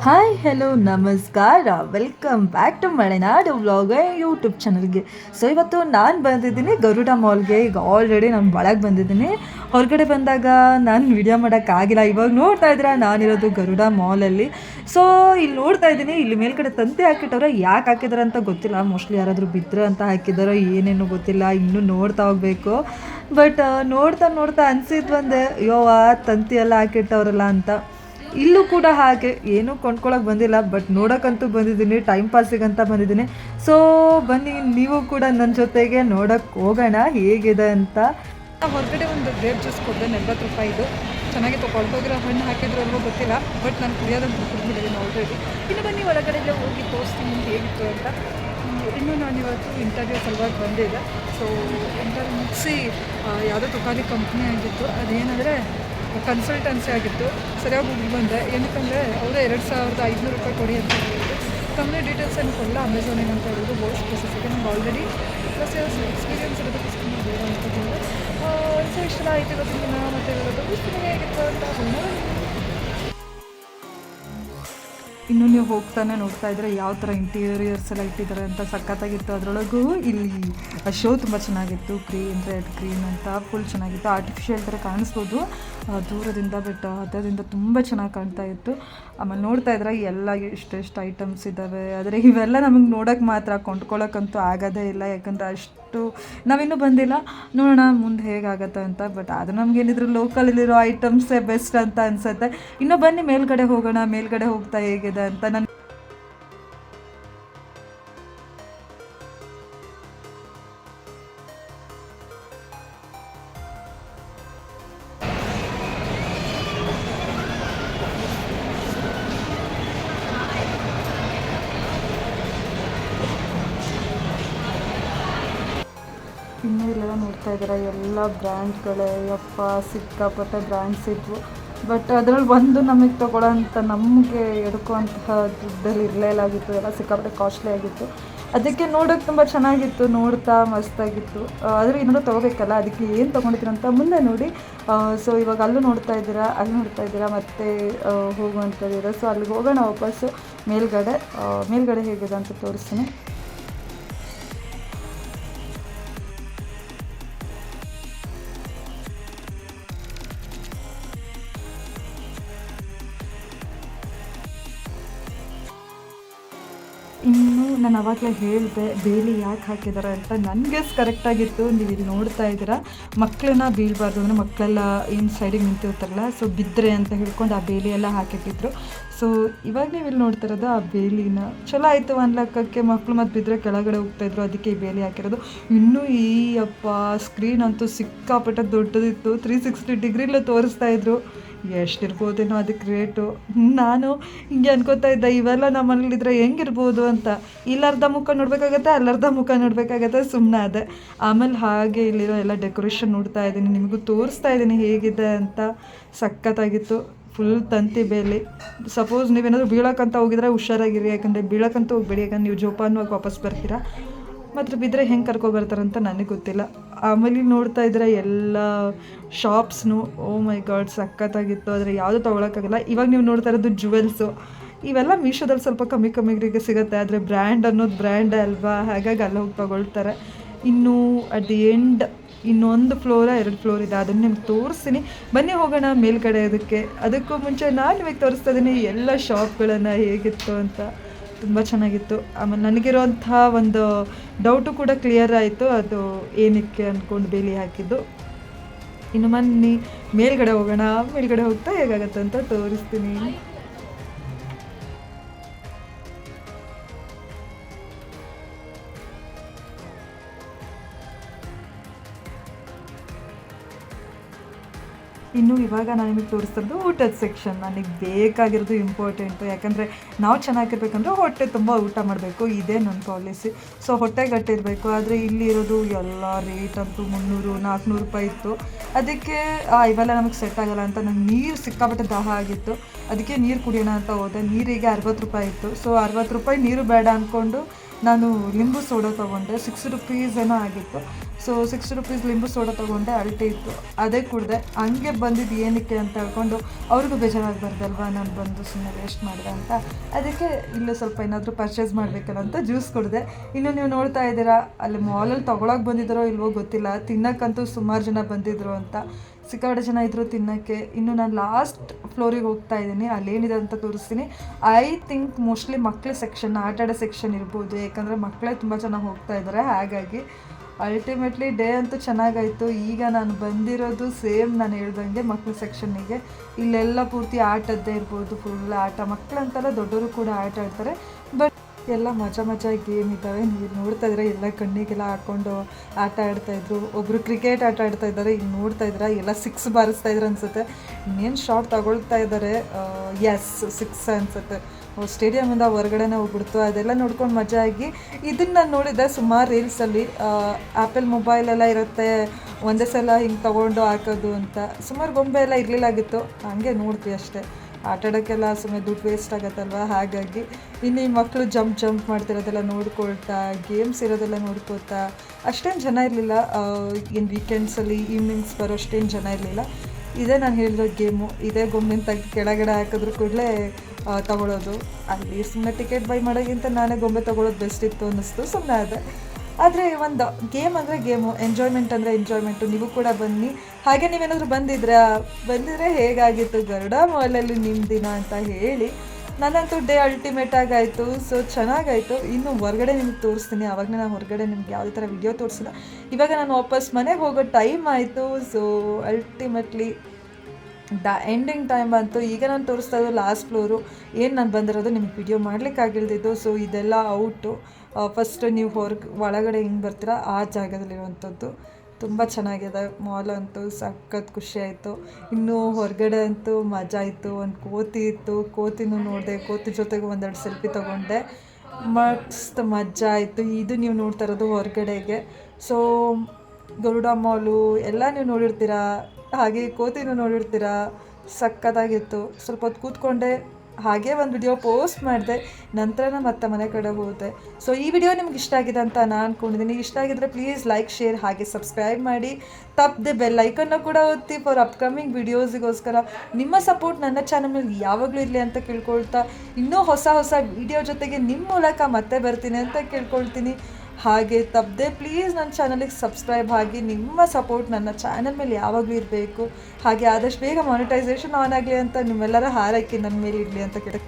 Hi hello ನಮಸ್ಕಾರ. Welcome back to Malenadu vlog YouTube ಚಾನಲ್ಗೆ so ಇವತ್ತು ನಾನು ಬಂದಿದ್ದೀನಿ ಗರುಡ ಮಾಲ್ಗೆ ಈಗ ಆಲ್ರೆಡಿ ನಾನು ಒಳಗೆ ಬಂದಿದ್ದೀನಿ. ಹೊರಗಡೆ ಬಂದಾಗ ನಾನು ವಿಡಿಯೋ ಮಾಡೋಕ್ಕಾಗಿಲ್ಲ ಇವಾಗ ನೋಡ್ತಾ ಇದ್ದೀರಾ? ನಾನಿರೋದು ಗರುಡ ಮಾಲಲ್ಲಿ ಸೊ ಇಲ್ಲಿ ನೋಡ್ತಾ ಇದ್ದೀನಿ. ಇಲ್ಲಿ ಮೇಲ್ಗಡೆ ತಂತಿ ಹಾಕಿಟ್ಟವ್ರೆ. ಯಾಕೆ ಹಾಕಿದಾರೆ ಅಂತ ಗೊತ್ತಿಲ್ಲ. ಮೋಸ್ಟ್ಲಿ ಯಾರಾದರೂ ಬಿದ್ದರೆ ಅಂತ ಹಾಕಿದಾರೋ ಏನೇನು ಗೊತ್ತಿಲ್ಲ. ಇನ್ನೂ ನೋಡ್ತಾ ಹೋಗಬೇಕು. ಬಟ್ ನೋಡ್ತಾ ನೋಡ್ತಾ ಅನಿಸಿದ್ ಬಂದೆ ಆ ತಂತಿ ಎಲ್ಲ ಹಾಕಿಟ್ಟವ್ರಲ್ಲ ಅಂತ. ಇಲ್ಲೂ ಕೂಡ ಹಾಗೆ, ಏನೂ ಕೊಂಡ್ಕೊಳಕ್ಕೆ ಬಂದಿಲ್ಲ ಬಟ್ ನೋಡೋಕ್ಕಂತೂ ಬಂದಿದ್ದೀನಿ ಟೈಮ್ ಪಾಸಿಗಂತ ಬಂದಿದ್ದೀನಿ. ಸೊ ಬನ್ನಿ, ನೀವು ಕೂಡ ನನ್ನ ಜೊತೆಗೆ ನೋಡೋಕ್ಕೆ ಹೋಗೋಣ, ಹೇಗಿದೆ ಅಂತ. ಹೊರಗಡೆ ಒಂದು ಗ್ರೇಪ್ ಜ್ಯೂಸ್ ಕೊಟ್ಟೆ ಎಂಬತ್ತು ರೂಪಾಯಿದು ಚೆನ್ನಾಗಿ ಕೊಳ್ತೋಗಿರೋ ಹಣ್ಣು ಹಾಕಿದ್ರು ಅಲ್ವೋ ಗೊತ್ತಿಲ್ಲ ಬಟ್ ನಾನು ಕುಡಿಯೋದಂತ ಕುಡಿದ್ಬಿಟ್ಟಿದ್ದೀನಿ ಆಲ್ರೆಡಿ ಇನ್ನು ಬನ್ನಿ, ಒಳಗಡೆ ಎಲ್ಲ ಹೋಗಿ ತೋರಿಸ್ತೀನಿ ಹೇಗಿತ್ತು ಅಂತ. ಇನ್ನು ನಾನು ಇವತ್ತು ಇಂಟರ್ವ್ಯೂ ಸಲುವಾಗಿ ಬಂದಿದ್ದೆ ಸೊ ಇಂಟರ್ವ್ಯೂ ಮುಗಿಸಿ ಯಾವುದೋ ತುಕಾಲಿ ಕಂಪ್ನಿ ಆಗಿತ್ತು. ಅದೇನಂದರೆ ಕನ್ಸಲ್ಟೆನ್ಸಿ ಆಗಿತ್ತು. ಸರಿಯಾಗಿ ಹೋಗಿ ಬಂದೆ. ಏನಕ್ಕಂದರೆ ಅವರೇ ಎರಡು ಸಾವಿರದ ಐದುನೂರು ರೂಪಾಯಿ ಕೊಡಿ ಅಂತ ಹೇಳಿದ್ರು. ಕಂಪ್ನಿ ಡೀಟೇಲ್ಸ್ ಏನು ಕೊಡಲ್ಲ ಅಮೆಝಾನಿಗೆ ಅಂತ ಹೇಳಿದ್ರು ಬೋಸ್ ಸ್ಪೆಸಿಫಿಕ್ ನಂಗೆ ಆಲ್ರೆಡಿ ಪ್ಲಸ್ ಎಕ್ಸ್ಪೀರಿಯನ್ಸ್ ಇರೋದಕ್ಕೋಸ್ಕರ ಬೇಡ ಅಂತ ಹೇಳಿದ್ರೆ. ಸೊ ಇಷ್ಟೆಲ್ಲ ಆಯ್ತು ಇವತ್ತು ದಿನ ಮತ್ತು ಹೇಗಿತ್ತು ಅಂತ. ಇನ್ನು ನೀವು ಹೋಗ್ತಾನೆ ನೋಡ್ತಾ ಇದ್ರೆ ಯಾವ ಥರ ಇಂಟೀರಿಯರ್ಸ್ ಎಲ್ಲ ಇಟ್ಟಿದ್ದಾರೆ ಅಂತ ಸಖತ್ತಾಗಿತ್ತು. ಅದರೊಳಗೂ ಇಲ್ಲಿ ಶೋ ತುಂಬ ಚೆನ್ನಾಗಿತ್ತು. ಕ್ರೀಮ್ ರೆಡ್, ಗ್ರೀನ್ ಅಂತ ಫುಲ್ ಚೆನ್ನಾಗಿತ್ತು. ಆರ್ಟಿಫಿಷಿಯಲ್ ಥರ ಕಾಣಿಸ್ಬೋದು. ದೂರದಿಂದ ಬಟ್ ಅದರಿಂದ ತುಂಬ ಚೆನ್ನಾಗಿ ಕಾಣ್ತಾ ಇತ್ತು. ಆಮೇಲೆ ನೋಡ್ತಾ ಇದ್ರೆ ಎಲ್ಲ ಎಷ್ಟೆಷ್ಟು ಐಟಮ್ಸ್ ಇದ್ದಾವೆ ಆದರೆ ಇವೆಲ್ಲ ನಮಗೆ ನೋಡೋಕ್ಕೆ ಮಾತ್ರ ಕೊಂಡ್ಕೊಳ್ಳೋಕ್ಕಂತೂ ಆಗೋದೇ ಇಲ್ಲ. ಯಾಕಂದರೆ ಅಷ್ಟು ನಾವಿನ್ನೂ ಬಂದಿಲ್ಲ. ನೋಡೋಣ ಮುಂದೆ ಹೇಗಾಗತ್ತೆ ಅಂತ ಬಟ್ ಅದು ನಮಗೇನಿದ್ರು ಲೋಕಲಲ್ಲಿರೋ ಐಟಮ್ಸೇ ಬೆಸ್ಟ್ ಅಂತ ಅನಿಸುತ್ತೆ. ಇನ್ನು ಬನ್ನಿ ಮೇಲ್ಗಡೆ ಹೋಗೋಣ, ಮೇಲ್ಗಡೆ ಹೋಗ್ತಾ ಹೇಗಿದೆ ಅಂತ. ನಾನು ನೋಡ್ತಾ ಇದ್ದಾರೆ ಎಲ್ಲ ಬ್ರ್ಯಾಂಡ್ಗಳೇ. ಯಪ್ಪ, ಸಿಕ್ಕಾಪಟ್ಟೆ ಬ್ರ್ಯಾಂಡ್ಸ್ ಇದ್ವು. ಬಟ್ ಅದರಲ್ಲಿ ಒಂದು ನಮಗೆ ತೊಗೊಳ್ಳೋಂಥ ನಮಗೆ ಎಡ್ಕೋಂತಹ ದುಡ್ಡಲ್ಲಿ ಇರಲೇಲಾಗಿತ್ತು ಎಲ್ಲ ಸಿಕ್ಕಾಪಟ್ಟೆ ಕಾಸ್ಟ್ಲಿ ಆಗಿತ್ತು. ಅದಕ್ಕೆ ನೋಡೋಕೆ ತುಂಬ ಚೆನ್ನಾಗಿತ್ತು. ನೋಡ್ತಾ ಮಸ್ತಾಗಿತ್ತು. ಆದರೆ ಏನಾದ್ರು ತೊಗೋಬೇಕಲ್ಲ? ಅದಕ್ಕೆ ಏನು ತೊಗೊಂಡಿದ್ರು ಅಂತ ಮುಂದೆ ನೋಡಿ. ಸೊ ಇವಾಗ ಅಲ್ಲೂ ನೋಡ್ತಾ ಇದ್ದೀರಾ, ಅಲ್ಲಿ ನೋಡ್ತಾ ಇದ್ದೀರಾ, ಮತ್ತೆ ಹೋಗುವಂಥದ್ದಿದೆ ಸೊ ಅಲ್ಲಿಗೆ ಹೋಗೋಣ ವಾಪಸ್ಸು. ಮೇಲ್ಗಡೆ ಮೇಲ್ಗಡೆ ಹೇಗಿದೆ ಅಂತ ತೋರಿಸ್ತೀನಿ. ಇನ್ನು ನಾನು ಅವಾಗಲೇ ಹೇಳಿದೆ ಬೇಲಿ ಯಾಕೆ ಹಾಕಿದ್ದಾರೆ ಅಂತ ನನಗೆ ಕರೆಕ್ಟಾಗಿತ್ತು ನೀವು ಇಲ್ಲಿ ನೋಡ್ತಾ ಇದ್ದೀರಾ ಮಕ್ಕಳನ್ನ ಬೀಳಬಾರ್ದು ಅಂದರೆ ಮಕ್ಕಳೆಲ್ಲ ಏನು ಸೈಡಿಗೆ ನಿಂತಿರ್ತಾರಲ್ಲ ಸೊ ಬಿದ್ದರೆ ಅಂತ ಹೇಳ್ಕೊಂಡು ಆ ಬೇಲಿ ಎಲ್ಲ ಹಾಕಿಟ್ಟಿದ್ರು. ಸೊ ಇವಾಗ ನೀವು ಇಲ್ಲಿ ನೋಡ್ತಿರೋದು ಆ ಬೇಲಿನ. ಚಲೋ ಆಯಿತು ಒಂದು ಲೆಕ್ಕಕ್ಕೆ ಮಕ್ಕಳು ಮತ್ತು ಬಿದ್ದರೆ ಕೆಳಗಡೆ ಹೋಗ್ತಾಯಿದ್ರು ಅದಕ್ಕೆ ಈ ಬೇಲಿ ಹಾಕಿರೋದು. ಇನ್ನೂ ಈ ಅಪ್ಪ ಸ್ಕ್ರೀನ್ ಅಂತೂ ಸಿಕ್ಕಾಪಟ್ಟೆ ದೊಡ್ಡದಿತ್ತು. ತ್ರೀ ಸಿಕ್ಸ್ಟಿ ಡಿಗ್ರಿಲೂ ತೋರಿಸ್ತಾ ಇದ್ರು. ಎಷ್ಟಿರ್ಬೋದೇನೋ ಅದಕ್ಕೆ ರೇಟು. ನಾನು ಹಿಂಗೆ ಅನ್ಕೋತಾ ಇದ್ದೆ, ಇವೆಲ್ಲ ನಮ್ಮ ಮನೇಲಿದ್ರೆ ಹೆಂಗಿರ್ಬೋದು ಅಂತ. ಇಲ್ಲರ್ಧ ಮುಖ ನೋಡಬೇಕಾಗತ್ತೆ, ಅಲ್ಲರ್ಧ ಮುಖ ನೋಡಬೇಕಾಗತ್ತೆ ಸುಮ್ಮನೆ ಅದೇ. ಆಮೇಲೆ ಹಾಗೆ ಇಲ್ಲಿರೋ ಎಲ್ಲ ಡೆಕೋರೇಷನ್ ನೋಡ್ತಾ ಇದ್ದೀನಿ, ನಿಮಗೂ ತೋರಿಸ್ತಾ ಇದ್ದೀನಿ ಹೇಗಿದೆ ಅಂತ. ಸಖತ್ತಾಗಿತ್ತು ಫುಲ್ ತಂತಿ ಬೇಲಿ. ಸಪೋಸ್ ನೀವೇನಾದರೂ ಬೀಳಕ್ಕಂತ ಹೋಗಿದ್ರೆ ಹುಷಾರಾಗಿರಿ, ಯಾಕಂದರೆ ಬೀಳಕ್ಕಂತ ಹೋಗ್ಬೇಡಿ, ಯಾಕಂದ್ರೆ ನೀವು ಜೋಪಾನವಾಗಿ ವಾಪಸ್ ಬರ್ತೀರಾ. ಮಾತ್ರ ಬಿದ್ದರೆ ಹೆಂಗೆ ಕರ್ಕೊಬರ್ತಾರಂತ ನನಗೆ ಗೊತ್ತಿಲ್ಲ. ಆಮೇಲೆ ನೋಡ್ತಾ ಇದ್ರೆ ಎಲ್ಲ ಶಾಪ್ಸ್ನು ಓ ಮೈ ಗಾಡ್ ಸಖತ್ತಾಗಿತ್ತು. ಆದರೆ ಯಾವುದು ತೊಗೊಳಕ್ಕಾಗಲ್ಲ. ಇವಾಗ ನೀವು ನೋಡ್ತಾ ಇರೋದು ಜುವೆಲ್ಸು ಇವೆಲ್ಲ ಮೀಶೋದಲ್ಲಿ ಸ್ವಲ್ಪ ಕಮ್ಮಿ ಕಮ್ಮಿಗೆ ಸಿಗುತ್ತೆ. ಆದರೆ ಬ್ರ್ಯಾಂಡ್ ಅನ್ನೋದು ಬ್ರ್ಯಾಂಡ್ ಅಲ್ವಾ? ಹಾಗಾಗಿ ಅಲ್ಲಿ ಹೋಗಿ ತೊಗೊಳ್ತಾರೆ. ಇನ್ನು ಅಟ್ ದಿ ಎಂಡ್ ಇನ್ನೊಂದು ಫ್ಲೋರ ಎರಡು ಫ್ಲೋರ್ ಇದೆ. ಅದನ್ನು ನಿಮ್ಗೆ ತೋರಿಸ್ತೀನಿ. ಬನ್ನಿ ಹೋಗೋಣ ಮೇಲ್ಗಡೆ ಅದಕ್ಕೆ. ಅದಕ್ಕೂ ಮುಂಚೆ ನಾನು ನಿಮಗೆ ತೋರಿಸ್ತಾ ಇದ್ದೀನಿ ಎಲ್ಲ ಶಾಪ್ಗಳನ್ನು ಹೇಗಿತ್ತು ಅಂತ. ತುಂಬ ಚೆನ್ನಾಗಿತ್ತು. ಆಮೇಲೆ ನನಗಿರೋಂಥ ಒಂದು ಡೌಟು ಕೂಡ ಕ್ಲಿಯರ್ ಆಯಿತು. ಅದು ಏನಕ್ಕೆ ಅಂದ್ಕೊಂಡು ಬೇಲಿ ಹಾಕಿದ್ದು. ಇನ್ನು ಮೊನ್ನೆ ಮೇಲ್ಗಡೆ ಹೋಗೋಣ. ಮೇಲ್ಗಡೆ ಹೋಗ್ತಾ ಹೇಗಾಗತ್ತೆ ಅಂತ ತೋರಿಸ್ತೀನಿ. ಇನ್ನು ಇವಾಗ ನಾನು ನಿಮಗೆ ತೋರಿಸ್ತಿದ್ದು ಊಟದ ಸೆಕ್ಷನ್ ನನಗೆ ಬೇಕಾಗಿರೋದು ಇಂಪಾರ್ಟೆಂಟು ಯಾಕಂದರೆ ನಾವು ಚೆನ್ನಾಗಿರ್ಬೇಕಂದ್ರೆ ಹೊಟ್ಟೆ ತುಂಬ ಊಟ ಮಾಡಬೇಕು. ಇದೇ ನನ್ನ ಪಾಲಿಸಿ ಸೊ ಹೊಟ್ಟೆ ಗಟ್ಟಿರಬೇಕು ಆದರೆ ಇಲ್ಲಿರೋದು ಎಲ್ಲ ರೇಟ್ ಅಂತೂ ಮುನ್ನೂರು, ನಾಲ್ಕುನೂರು ರೂಪಾಯಿ ಇತ್ತು. ಅದಕ್ಕೆ ಇವೆಲ್ಲ ನಮಗೆ ಸೆಟ್ ಆಗಲ್ಲ ಅಂತ ನಂಗೆ ನೀರು ಸಿಕ್ಕಾಪಟ್ಟೆ ದಾಹ ಆಗಿತ್ತು. ಅದಕ್ಕೆ ನೀರು ಕುಡಿಯೋಣ ಅಂತ ಹೋದೆ. ನೀರಿಗೆ ಅರವತ್ತು ರೂಪಾಯಿ ಇತ್ತು. ಸೊ ಅರವತ್ತು ರೂಪಾಯಿ ನೀರು ಬೇಡ ಅಂದ್ಕೊಂಡು ನಾನು ಲಿಂಬು ಸೋಡಾ ತೊಗೊಂಡೆ ಸಿಕ್ಸ್ ರುಪೀಸ್ ಏನೋ ಆಗಿತ್ತು. ಸೊ ಸಿಕ್ಸ್ ರುಪೀಸ್ ಲಿಂಬು ಸೋಡಾ ತೊಗೊಂಡೆ ಅಲ್ಟಿ ಇತ್ತು. ಅದೇ ಕುಡಿದೆ. ಹಂಗೆ ಬಂದಿದ್ದು ಏನಕ್ಕೆ ಅಂತ ಹೇಳ್ಕೊಂಡು, ಅವ್ರಿಗೂ ಬೇಜಾರಾಗಬಾರ್ದಲ್ವಾ ನಾನು ಬಂದು ಸುಮ್ಮನೆ ವೇಸ್ಟ್ ಮಾಡಿದೆ ಅಂತ. ಅದಕ್ಕೆ ಇಲ್ಲೂ ಸ್ವಲ್ಪ ಏನಾದರೂ ಪರ್ಚೇಸ್ ಮಾಡಬೇಕಲ್ಲ ಅಂತ ಜ್ಯೂಸ್ ಕುಡಿದೆ. ಇನ್ನು ನೀವು ನೋಡ್ತಾ ಇದ್ದೀರಾ, ಅಲ್ಲಿ ಮಾಲಲ್ಲಿ ತೊಗೊಳಕ್ಕೆ ಬಂದಿದ್ದಾರೋ ಇಲ್ವೋ ಗೊತ್ತಿಲ್ಲ. ತಿನ್ನೋಕ್ಕಂತೂ ಸುಮಾರು ಜನ ಬಂದಿದ್ರು ಅಂತ. ಸಿಕ್ಕಾಪಟ್ಟೆ ಜನ ಇದ್ರು ತಿನ್ನೋಕ್ಕೆ. ಇನ್ನು ನಾನು ಲಾಸ್ಟ್ ಫ್ಲೋರಿಗೆ ಹೋಗ್ತಾ ಇದ್ದೀನಿ. ಅಲ್ಲೇನಿದೆ ಅಂತ ತೋರಿಸ್ತೀನಿ. ಐ ಥಿಂಕ್ ಮೋಸ್ಟ್ಲಿ ಮಕ್ಕಳ ಸೆಕ್ಷನ್ ಆಟ ಆಡೋ ಸೆಕ್ಷನ್ ಇರ್ಬೋದು. ಯಾಕಂದರೆ ಮಕ್ಕಳೇ ತುಂಬ ಚೆನ್ನಾಗಿ ಹೋಗ್ತಾ ಇದ್ದಾರೆ ಹಾಗಾಗಿ ಅಲ್ಟಿಮೇಟ್ಲಿ ಡೇ ಅಂತೂ ಚೆನ್ನಾಗಾಯಿತು. ಈಗ ನಾನು ಬಂದಿರೋದು ಸೇಮ್ ನಾನು ಹೇಳ್ದಂಗೆ ಮಕ್ಕಳ ಸೆಕ್ಷನ್ನಿಗೆ ಇಲ್ಲೆಲ್ಲ ಪೂರ್ತಿ ಆಟದ್ದೇ ಇರ್ಬೋದು. ಫುಲ್ ಆಟ. ಮಕ್ಕಳಂತಲ್ಲ ದೊಡ್ಡವರು ಕೂಡ ಆಟ ಆಡ್ತಾರೆ. ಬಟ್ ಎಲ್ಲ ಮಜಾ ಮಜಾ ಗೇಮ್ ಇದ್ದಾವೆ ನೀವು ನೋಡ್ತಾ ಇದ್ರೆ ಎಲ್ಲ ಕಣ್ಣಿಗೆಲ್ಲ ಹಾಕೊಂಡು ಆಟ ಆಡ್ತಾ ಇದ್ರು. ಒಬ್ರು ಕ್ರಿಕೆಟ್ ಆಟ ಆಡ್ತಾ ಇದ್ದಾರೆ ಈಗ ನೋಡ್ತಾ ಇದ್ರೆ ಎಲ್ಲ ಸಿಕ್ಸ್ ಬಾರಿಸ್ತಾ ಇದ್ರು ಅನ್ಸುತ್ತೆ. ಇನ್ನೇನು ಶಾಟ್ ತಗೊಳ್ತಾ ಇದ್ದಾರೆ? ಎಸ್ ಸಿಕ್ಸ್ ಅನ್ಸುತ್ತೆ. ಸ್ಟೇಡಿಯಮಿಂದ ಹೊರಗಡೆನೇ ಹೋಗ್ಬಿಡ್ತು. ಅದೆಲ್ಲ ನೋಡ್ಕೊಂಡು ಮಜಾ ಆಗಿ ಇದನ್ನು ನಾನು ನೋಡಿದ್ದೆ ಸುಮಾರು ರೀಲ್ಸಲ್ಲಿ ಆ್ಯಪಲ್ ಮೊಬೈಲೆಲ್ಲ ಇರುತ್ತೆ. ಒಂದೇ ಸಲ ಹಿಂಗೆ ತಗೊಂಡು ಹಾಕೋದು ಅಂತ. ಸುಮಾರು ಗೊಂಬೆ ಎಲ್ಲ ಇರಲಿಲ್ಲಾಗಿತ್ತು ಹಂಗೆ ನೋಡ್ತೀವಿ ಅಷ್ಟೇ. ಆಟ ಆಡೋಕ್ಕೆಲ್ಲ ಸುಮ್ಮನೆ ದುಡ್ಡು ವೇಸ್ಟ್ ಆಗುತ್ತಲ್ವ? ಹಾಗಾಗಿ ಇನ್ನು ಮಕ್ಕಳು ಜಂಪ್ ಜಂಪ್ ಮಾಡ್ತಿರೋದೆಲ್ಲ ನೋಡ್ಕೊಳ್ತಾ ಗೇಮ್ಸ್ ಇರೋದೆಲ್ಲ ನೋಡ್ಕೊಳ್ತಾ, ಅಷ್ಟೇನು ಜನ ಇರಲಿಲ್ಲ. ಇನ್ನು ವೀಕೆಂಡ್ಸಲ್ಲಿ ಈವ್ನಿಂಗ್ಸ್ ಬರೋ ಅಷ್ಟೇನು ಜನ ಇರಲಿಲ್ಲ. ಇದೇ ನಾನು ಹೇಳಿರೋ ಗೇಮು ಇದೇ ಗೊಂಬೆನ ತೆಗ್ದು ಕೆಳಗಡೆ ಹಾಕಿದ್ರು ಕೂಡಲೇ ತಗೊಳ್ಳೋದು ಅಲ್ಲಿ ಸುಮ್ಮನೆ ಟಿಕೆಟ್ ಬೈ ಮಾಡೋಕ್ಕಿಂತ ನಾನೇ ಗೊಂಬೆ ತೊಗೊಳೋದು ಬೆಸ್ಟ್ ಇತ್ತು ಅನ್ನಿಸ್ತು ಸುಮ್ಮನೆ ಅದೇ. ಆದರೆ ಒಂದು ಗೇಮ್ ಅಂದರೆ ಗೇಮು ಎಂಜಾಯ್ಮೆಂಟ್ ಅಂದರೆ ಎಂಜಾಯ್ಮೆಂಟು ನೀವು ಕೂಡ ಬನ್ನಿ. ಹಾಗೆ ನೀವೇನಾದರೂ ಬಂದಿದ್ರಾ? ಬಂದಿದ್ರೆ ಹೇಗಾಗಿತ್ತು? ಗರುಡ ಮಾಲಲ್ಲಿ ನಿಮ್ಮ ದಿನ ಅಂತ ಹೇಳಿ. ನನ್ನಂತೂ ಡೇ ಅಲ್ಟಿಮೇಟ್ ಆಗಾಯಿತು. ಸೊ ಚೆನ್ನಾಗಾಯಿತು. ಇನ್ನು ಹೊರಗಡೆ ನಿಮ್ಗೆ ತೋರಿಸ್ತೀನಿ. ಆವಾಗಲೇ ನಾನು ಹೊರಗಡೆ ನಿಮ್ಗೆ ಯಾವುದೇ ಥರ ವಿಡಿಯೋ ತೋರಿಸಿಲ್ಲ. ಇವಾಗ ನಾನು ವಾಪಸ್ ಮನೆಗೆ ಹೋಗೋ ಟೈಮ್ ಆಯಿತು. So ultimately the ending time ಬಂತು. ಈಗ ನಾನು ತೋರಿಸ್ತಾ ಇದ್ದು ಲಾಸ್ಟ್ ಫ್ಲೋರು ಏನು ನಾನು ಬಂದಿರೋದು ನಿಮ್ಗೆ ವಿಡಿಯೋ ಮಾಡಲಿಕ್ಕಾಗಿಲ್ದಿದ್ದು ಸೊ ಇದೆಲ್ಲ ಔಟು ಫಸ್ಟ್ ನೀವು ಹೊರಗೆ, ಒಳಗಡೆ ಹಿಂಗೆ ಬರ್ತೀರಾ, ಆ ಜಾಗದಲ್ಲಿರುವಂಥದ್ದು. ತುಂಬ ಚೆನ್ನಾಗಿದೆ. ಮಾಲ್ ಅಂತೂ ಸಖತ್ ಖುಷಿ ಆಯಿತು. ಇನ್ನು ಹೊರಗಡೆ ಅಂತೂ ಮಜಾ ಇತ್ತು. ಒಂದು ಕೋತಿ ಇತ್ತು. ಕೋತಿನೂ ನೋಡಿದೆ. ಕೋತಿ ಜೊತೆಗೆ ಒಂದೆರಡು ಸೆಲ್ಫಿ ತೊಗೊಂಡೆ. ಮಸ್ತ್ ಮಜಾ ಆಯಿತು. ಇದು ನೀವು ನೋಡ್ತಾ ಇರೋದು ಹೊರಗಡೆಗೆ. ಸೊ ಗರುಡ ಮಾಲು ಎಲ್ಲ ನೀವು ನೋಡಿರ್ತೀರಾ? ಹಾಗೆ ಕೋತಿನೂ ನೋಡಿರ್ತೀರಾ? ಸಖತ್ತಾಗಿತ್ತು. ಸ್ವಲ್ಪ ಹೊತ್ತು ಕೂತ್ಕೊಂಡೆ. ಹಾಗೆ ಒಂದು ವಿಡಿಯೋ ಪೋಸ್ಟ್ ಮಾಡಿದೆ, ನಂತರ ಮತ್ತೆ ಮನೆ ಕಡೆ ಹೋದೆ. ಸೊ ಈ ವಿಡಿಯೋ ನಿಮ್ಗೆ ಇಷ್ಟ ಆಗಿದೆ ಅಂತ ನಾನು ಅಂದ್ಕೊಂಡಿದ್ದೀನಿ ಇಷ್ಟ ಆಗಿದ್ರೆ ಪ್ಲೀಸ್ ಲೈಕ್ ಶೇರ್ ಹಾಗೆ ಸಬ್ಸ್ಕ್ರೈಬ್ ಮಾಡಿ. ತಪ್ಪದೆ ಬೆಲ್ ಐಕನ್ನ ಕೂಡ ಒತ್ತಿ ಫಾರ್ ಅಪ್ಕಮಿಂಗ್ ವಿಡಿಯೋಸಿಗೋಸ್ಕರ ನಿಮ್ಮ ಸಪೋರ್ಟ್ ನನ್ನ ಚಾನಲ್ ಮೇಲೆ ಯಾವಾಗಲೂ ಇರಲಿ ಅಂತ ಕೇಳ್ಕೊಳ್ತಾ, ಇನ್ನೂ ಹೊಸ ಹೊಸ ವಿಡಿಯೋ ಜೊತೆಗೆ ನಿಮ್ಮ ಮೂಲಕ ಮತ್ತೆ ಬರ್ತೀನಿ ಅಂತ ಕೇಳ್ಕೊಳ್ತೀನಿ. ಹಾಗೆ ತಪ್ಪದೆ ಪ್ಲೀಸ್ ನನ್ನ ಚಾನಲಿಗೆ ಸಬ್ಸ್ಕ್ರೈಬ್ ಆಗಿ, ನಿಮ್ಮ ಸಪೋರ್ಟ್ ನನ್ನ ಚಾನಲ್ ಮೇಲೆ ಯಾವಾಗಲೂ ಇರಬೇಕು. ಹಾಗೆ ಆದಷ್ಟು ಬೇಗ ಮಾನಿಟೈಸೇಷನ್ ಆನ್ ಆಗಲಿ ಅಂತ ನಿಮ್ಮೆಲ್ಲರ ಹಾರೈಕೆ ನನ್ನ ಮೇಲೆ ಇರಲಿ ಅಂತ ಕೇಳ